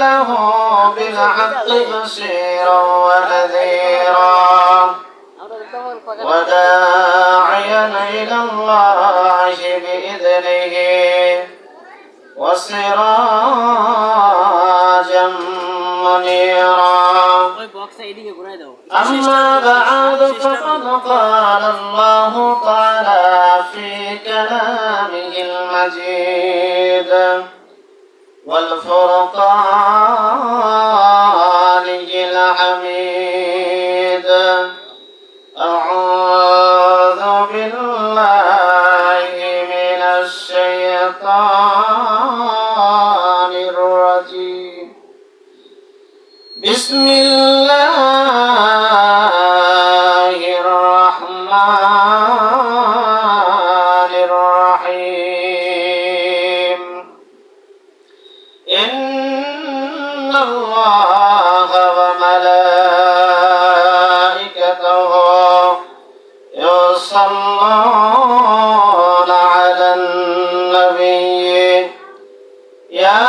له بالحق بصيرا ونذيرا. وداعيا إلى الله بإذنه. وسراجا منيرا. أما بعد فقد قال الله والفرقان يا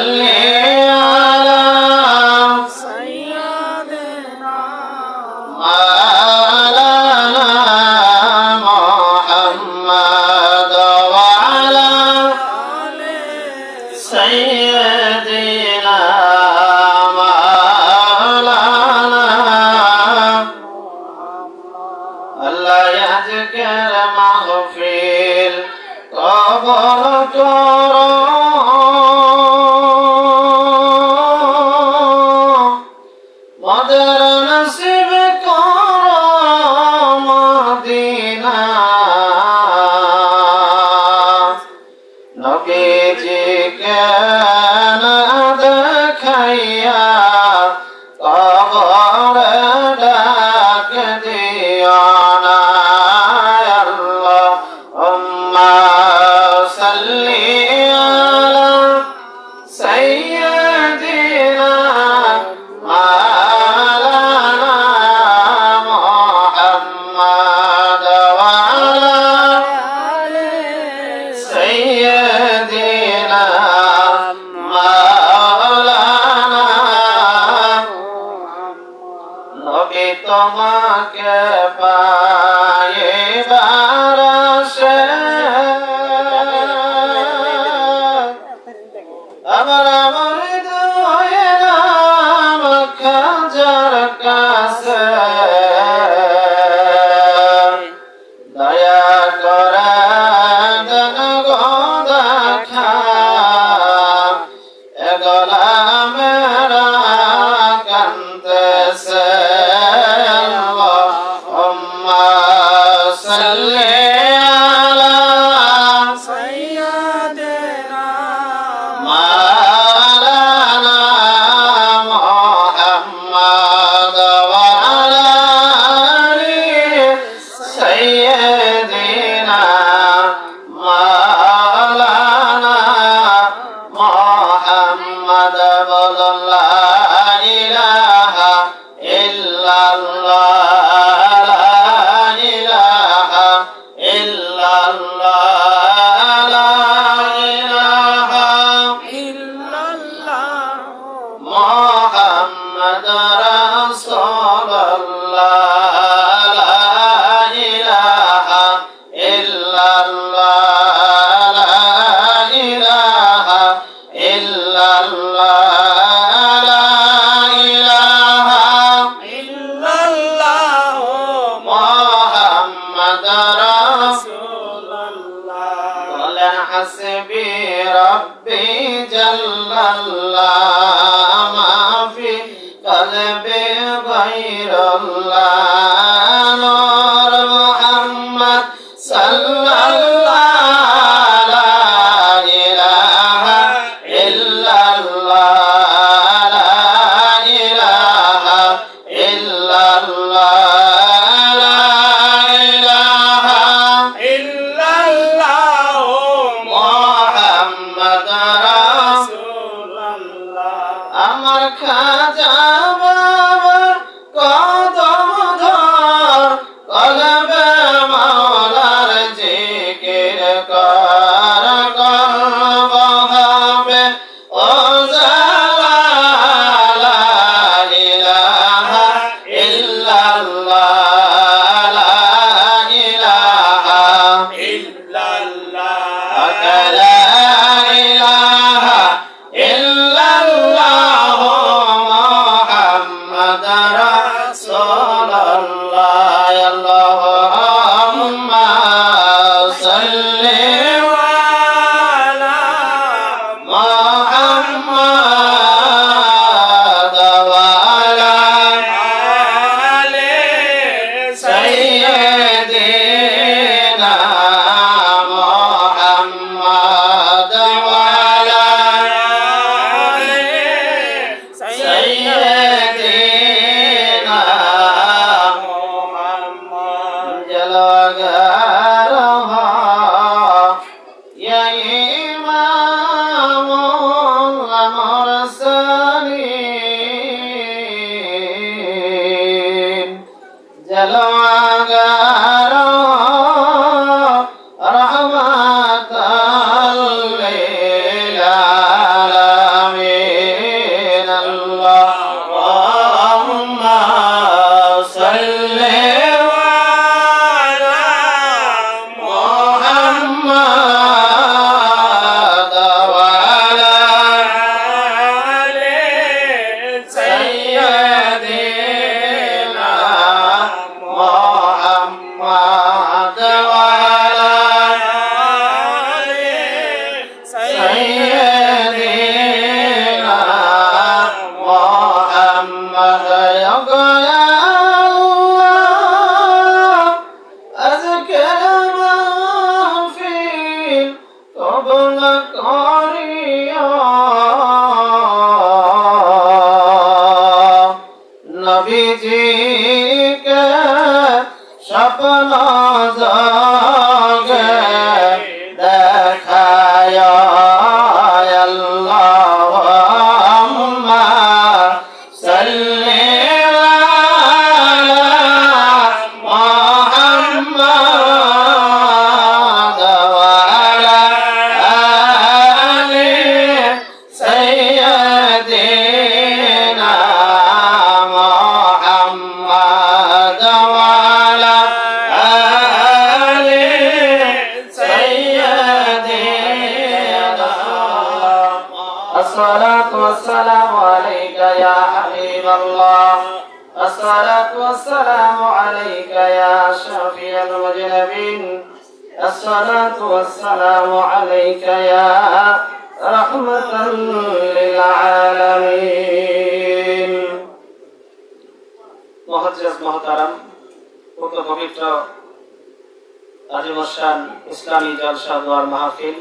الله আমার আমার حسبي ربي جل الله ما في قلبي God. আল্লাহ العالمين. الصلاة والسلام عليك يا رحمة للعالمين. মহাজরাজ মহতারাম উক্ত পবিত্র আজিমসান ইসলামী জলসা দোয়ার মাহফিল।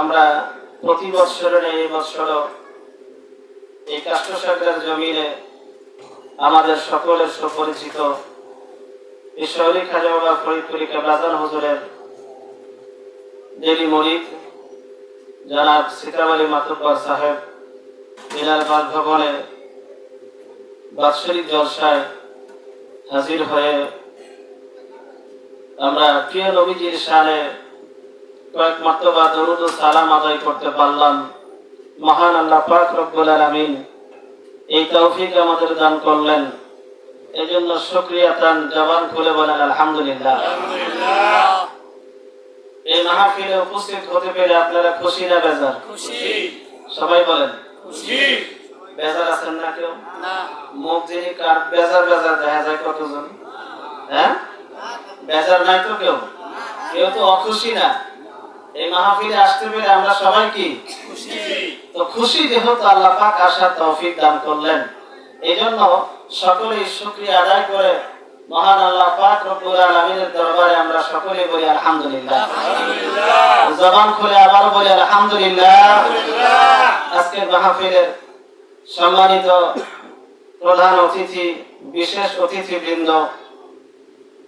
আমরা প্রতি বছরের এই বৎসর এই কাষ্টসাগরের জমিনে আমাদের সকলের সুপরিচিত ঈশ্বরী খাজা বাবা ফরিদপুরি কেবলাজান হুজুরের দেবী মরিদ, জনাব সিতাব আলী মাতুব্বর সাহেব মিনার বাসভবনে বাৎসরিক জলসায় হাজির হয়ে আমরা প্রিয় নবীজির সানে কয়েক মর্তবা দরুদ সালাম আদায় করতে পারলাম। মহান আল্লাহ পাক রব্বুল আলামিন এই তৌফিক আমাদের দান করলেন। এজন্য শুকরিয়া তান জবান খুলে বলেন আলহামদুলিল্লাহ। এই মাহফিলে উপস্থিত হতে পেরে আপনারা খুশি না বেজার? সবাই বলেন। বেজার আছেন না কেউ? না। মুখ যিনি কার বেজার বেজার দেখা যায় কতজন? হ্যাঁ? বেজার নাই তো কেউ? কেউ তো অখুশি না। এই মাহফিলে আসতে পেরে আমরা সবাই কি? তো খুশি যেহেতু আল্লাহ পাক আসার তৌফিক দান করলেন। এই জন্য সকলেই শুক্রিয়া আদায় করে মহান আল্লাহ পাক রব্বুল আলামিনের দরবারে আমরা সকলে বলি আলহামদুলিল্লাহ। জবান খুলে আবার বলি আলহামদুলিল্লাহ। আজকের মাহফিলের সম্মানিত প্রধান অতিথি বিশেষ অতিথি বৃন্দ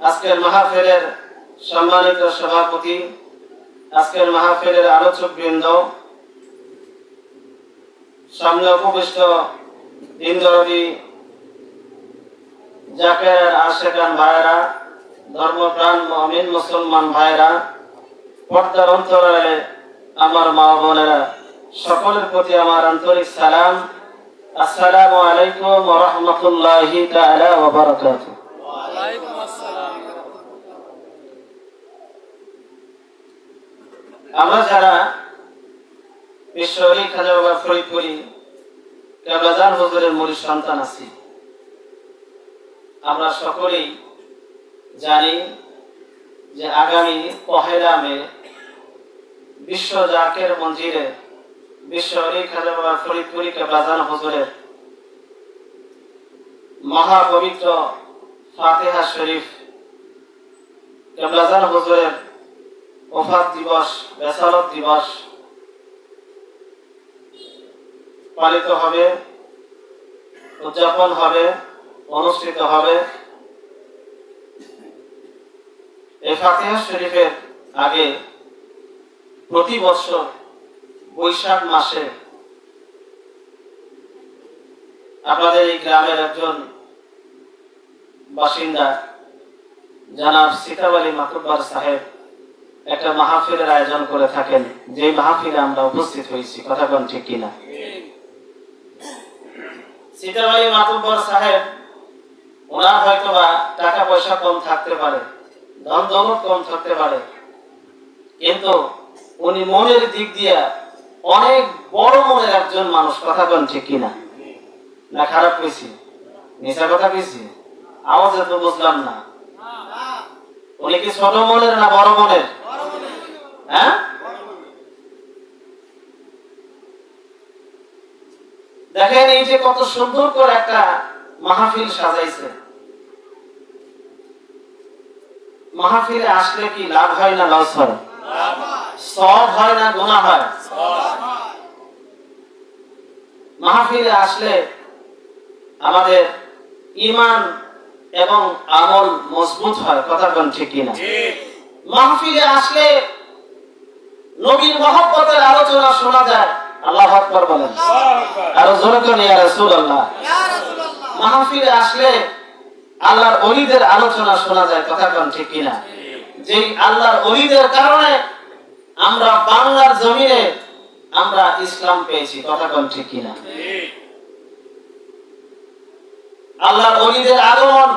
আজকের মাহফিলের সম্মানিত সভাপতি আজকের মাহফিলের আলোচক বৃন্দ সামনে উপবিষ্ট দিনদরদি জাকের আশেকান ভাইরা, ধর্মপ্রাণ মমিন মুসলমান ভাইরা, পর্দার অন্তরালে আমার মা বোনেরা, সকলের প্রতি আমার আন্তরিক সালাম। আসসালামু আলাইকুম রাহমাতুল্লাহি তাআলা ওয়া বারাকাতুহু। আমরা যারা বিশ্বরী খাজা বাবা ফরিদপুরি, কেবলাজান হুজুরের মুড়ির সন্তান আছি আমরা সকলেই জানি যে আগামী পহেলা মে বিশ্ব জাকের মঞ্জিরে বিশ্বরী খাজা বাবা হুজুরের মহাপবিত্র ফাতেহা শরীফ কেবলাজান হুজুরের ওফাত দিবস, বেসালত দিবস পালিত হবে, উদযাপন হবে। অনুষ্ঠিত হবে। এই ফাতিহা শরীফের আগে প্রতি বছর বৈশাখ মাসে আপনাদের এই গ্রামের একজন বাসিন্দা জানাব সিতাব আলী মাকুব্বার সাহেব একটা মাহফিলের আয়োজন করে থাকেন। যে মাহফিলে আমরা উপস্থিত হয়েছি কথা কোন ঠিক কিনা? সীতাবাড়ি মাতুব্বর সাহেব ওনার হয়তো বা টাকা পয়সা কম থাকতে পারে ধন কম থাকতে পারে। কিন্তু উনি মনের দিক অনেক বড় মনের একজন মানুষ, কথা কোন? না খারাপ কথা আওয়াজে বুঝলাম না। উনি কি ছোট মনের না বড় মনের? হ্যাঁ? দেখেন এই যে কত সুন্দর করে একটা মাহফিল সাজাইছে। মাহফিলে আসলে কি লাভ হয় না লস হয়? সব হয় না গুণা হয়? মাহফিলে আসলে আমাদের ইমান এবং আমল মজবুত হয় কথা কোন ঠিক কিনা? মাহফিলে আসলে নবীর মহব্বতের আলোচনা শোনা যায়। আল্লাহ আকবর বলেন। আরও জোরে কোন ইয়া রাসূলুল্লাহ। মাহফিলে আসলে আল্লাহর অলিদের আলোচনা শোনা যায়, কথা কোন ঠিক কিনা? যে আল্লাহর অলিদের কারণে আমরা বাংলার জমিনে আমরা ইসলাম পেয়েছি, কথা কোন ঠিক কিনা? আল্লাহর অলিদের আগমন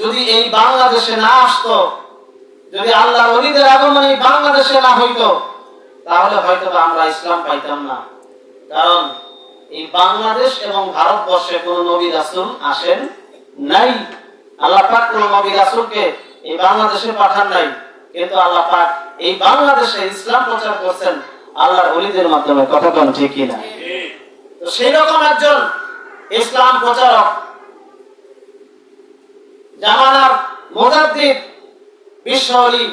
যদি এই বাংলাদেশে না আসতো, যদি আল্লাহর অলিদের আগমন এই বাংলাদেশে না হইতো, তাহলে হয়তো আমরা ইসলাম পাইতাম না। কারণ এই বাংলাদেশ এবং ভারতবর্ষে কোন নবী রাসূল আসেন নাই। আল্লাহ পাক কোন নবী রাসূলকে এই বাংলাদেশে পাঠান নাই। কিন্তু আল্লাহ পাক এই বাংলাদেশে ইসলাম প্রচার করছেন আল্লাহর অলিদের মাধ্যমে। কথা কোন ঠিক কিনা? তো সেই রকম একজন ইসলাম প্রচারক, জামানার মোজাদ্দিদ বিশ্ব অলি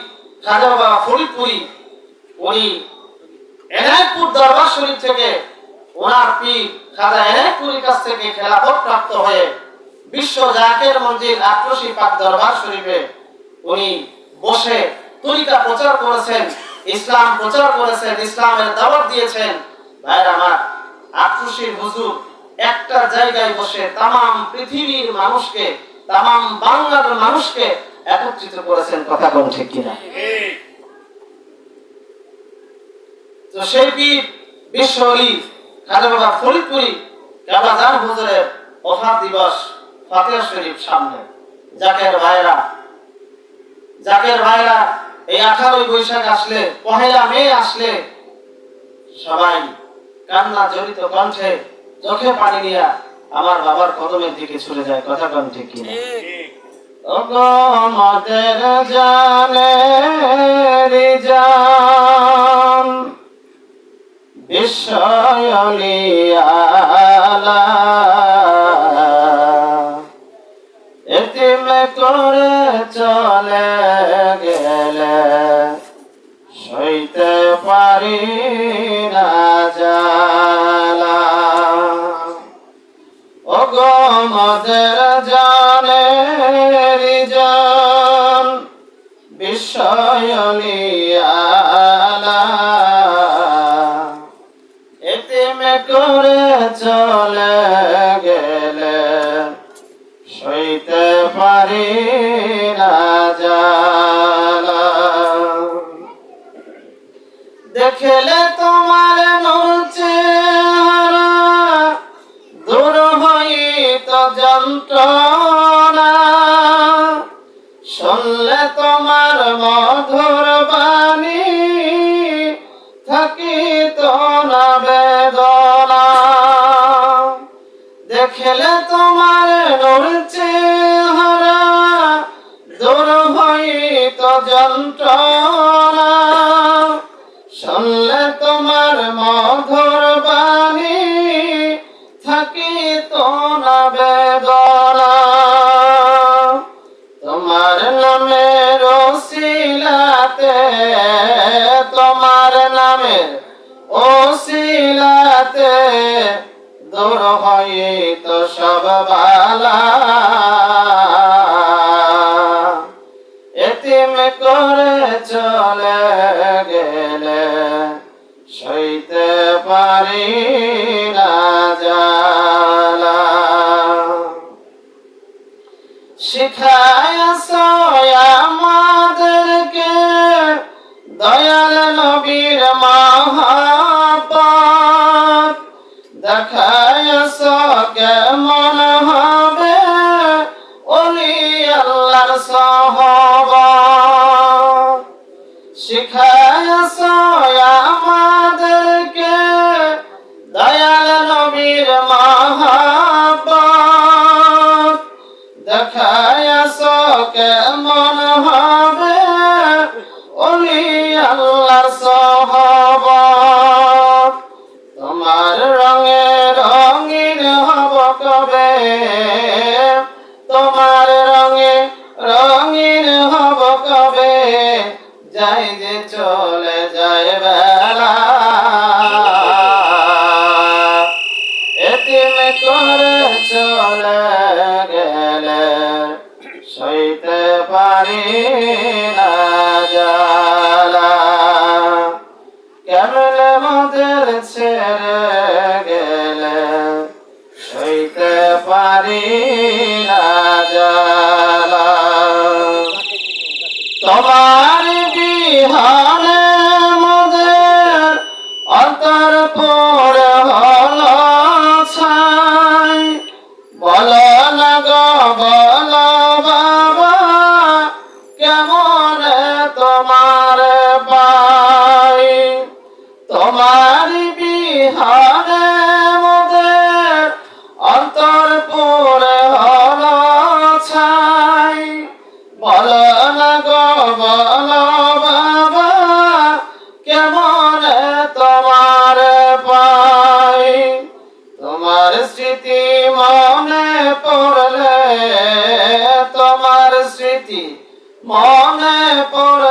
বাবা ফরিদপুরি, উনি এনায়তপুর দরবার শরীফ থেকে ওনার পীর খাজা এনায়তপুরীর কাছ থেকে খেলাফত প্রাপ্ত হয়ে বিশ্ব জাকের মঞ্জিল আক্রোশী পাক দরবার শরীফে উনি বসে তরিকা প্রচার করেছেন, ইসলাম প্রচার করেছেন, ইসলামের দাওয়াত দিয়েছেন। ভাইর আমার আক্রোশীর হুজুর একটা জায়গায় বসে তামাম পৃথিবীর মানুষকে, তামাম বাংলার মানুষকে একত্রিত করেছেন, কথা কোন ঠিক কিনা? তো সেই পীর বিশ্বরী খাজা বাবা ফরিদপুরি, কাবাজান হুজুরের ওফাত দিবস ফাতিহা শরীফ সামনে। জাকের ভাইরা জাকের ভাইরা এই আঠারোই বৈশাখ আসলে পহেলা মে আসলে সবাই কান্না জড়িত কণ্ঠে চোখে পানি নিয়া আমার বাবার কদমের দিকে ছুটে যায়। কথা কিনা ওগো মদের জানে জান বিশ্বয়লিয়ালা এতিমে করে চলে গেলে সইতে পারি না জালা। ও গো মদের জানে রিজান বিশ্বয়লিয়ালা এতিমে করে চলে পারি না জালা দেখলে তোমার নূর চেহারা শুনলে তোমার মধুর থাকিত না বেদনা। দেখলে তোমার নূর যন্ত্রণা। শুনলে তোমার মধুর বাণী থাকিত না বেদনা। তোমার নামে রসিলাতে তোমার নামে ওসিলাতে দূর হইত সব বালা। চলে গেলে সইতে পারি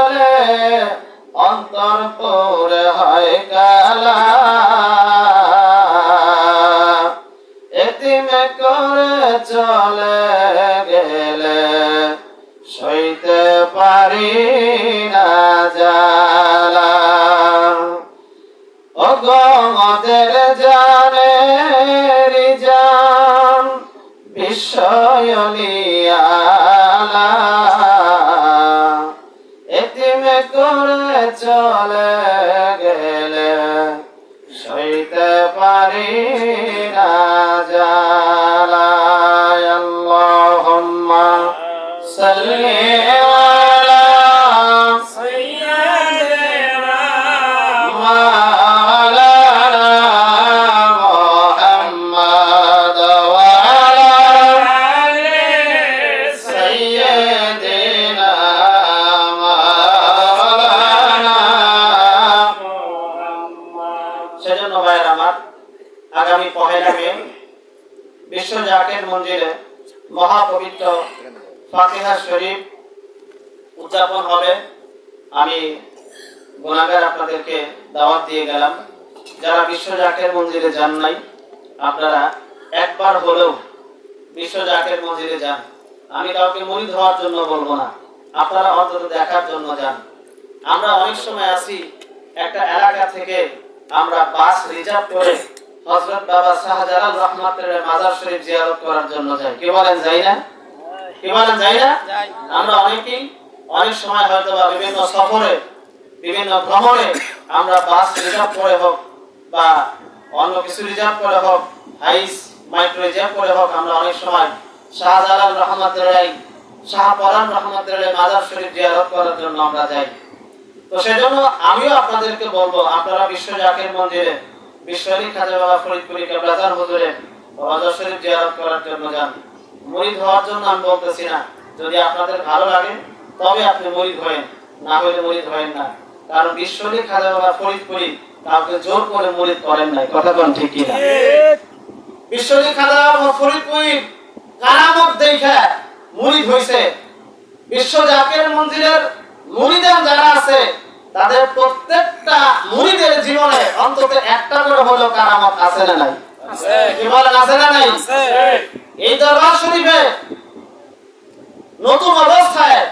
পড়লে অন্তর পড়ে হয় কালা। এতিমে করে চলে গেলে সইতে পারি না জালা। ও গমদের জানে জান বিশ্বয়লিয়ালা চলে গেলে সইতে পারি মন্দিরে যান নাই। আপনারা একবার হলেও বিশ্ব জাকের মন্দিরে যান। আমি কাউকে মরিদ হওয়ার জন্য বলব না। আপনারা অন্তত দেখার জন্য যান। আমরা অনেক সময় আসি একটা এলাকা থেকে আমরা বাস রিজার্ভ করে হজরত বাবা শাহজালাল রহমাতের মাজার শরীফ জিয়ারত করার জন্য যাই। কি বলেন যাই না? কি বলেন যাই না? আমরা অনেকেই অনেক সময় হয়তো বা বিভিন্ন সফরে বিভিন্ন ভ্রমণে আমরা বাস রিজার্ভ করে হোক বা অন্য কিছু রিজার্ভ করে হোক, হাইস, মাইক্রো রিজার্ভ করে হোক, আমরা অনেক সময় শাহজালাল রহমতের শাহপরান রহমতের মাজার শরীফ জিয়ারত করার জন্য আমরা যাই। তো সেজন্য আমিও আপনাদেরকে বলব, আপনারা বিশ্ব জাকির মন্দিরে বিশ্বরী খাজা বাবা ফরিদপুরি কেবলাজান হুজুরে মাজার শরীফ জিয়ারত করার জন্য যান। মুরিদ হওয়ার জন্য আমি বলতেছি না, যদি আপনাদের ভালো লাগে, তবে আপনি মুরিদ হয়েন না হলে মুরিদ হয়েন না। কারণ বিশ্বরী খাজা বাবা ফরিদপুরি কাউকে জোর করে মুরিদ করেন নাই কথা কোন ঠিক কিনা বিশ্বরী খাজা বাবা ফরিদপুরি কারামত দেখে মুরিদ হইছে? বিশ্ব জাকের মন্দিরের মুরিদান যারা আছে তাদের প্রত্যেকটা মুরিদের জীবনে অন্তত একটা করে হলেও কারামত আছে না নাই? কি বলেন আছে না নাই? এই দরবার শরীফে নতুন অবস্থায়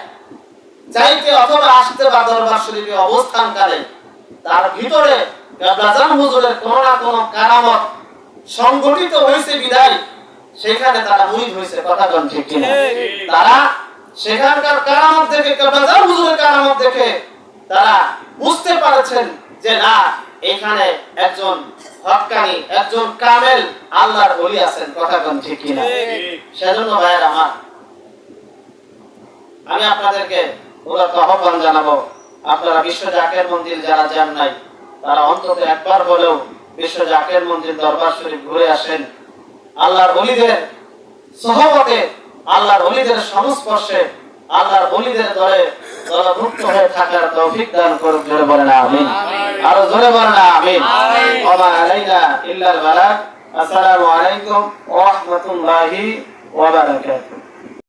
যাইতে অথবা আসতে বা দরবার শরীফে অবস্থানকালে তার ভিতরে বুঝতে পারছেন যে না, এখানে একজন হক্কানি একজন কামেল আল্লাহর ওলি আছেন, কথা ঠিক কিনা? সেজন্য ভাইয়ের আমার, আমি আপনাদেরকে আহ্বান জানাব, আপনারা বিশ্ব জাকের মন্দির যারা যান নাই তারা অন্তত একবার হলেও বিশ্ব জাকের মন্দির দরবার শরীফ ঘুরে আসেন। আল্লাহর অলিদের সহবতে আল্লাহর অলিদের সংস্পর্শে আল্লাহর অলিদের দলে দলভুক্ত হয়ে থাকার তৌফিক দান জোরে বলেন আমিন। আরও জোরে বলেন আমিন। ওমা আলাইনা ইল্লাল বালাগ। আসসালামু আলাইকুম ওয়া রাহমাতুল্লাহি ওয়া বারাকাতুহু।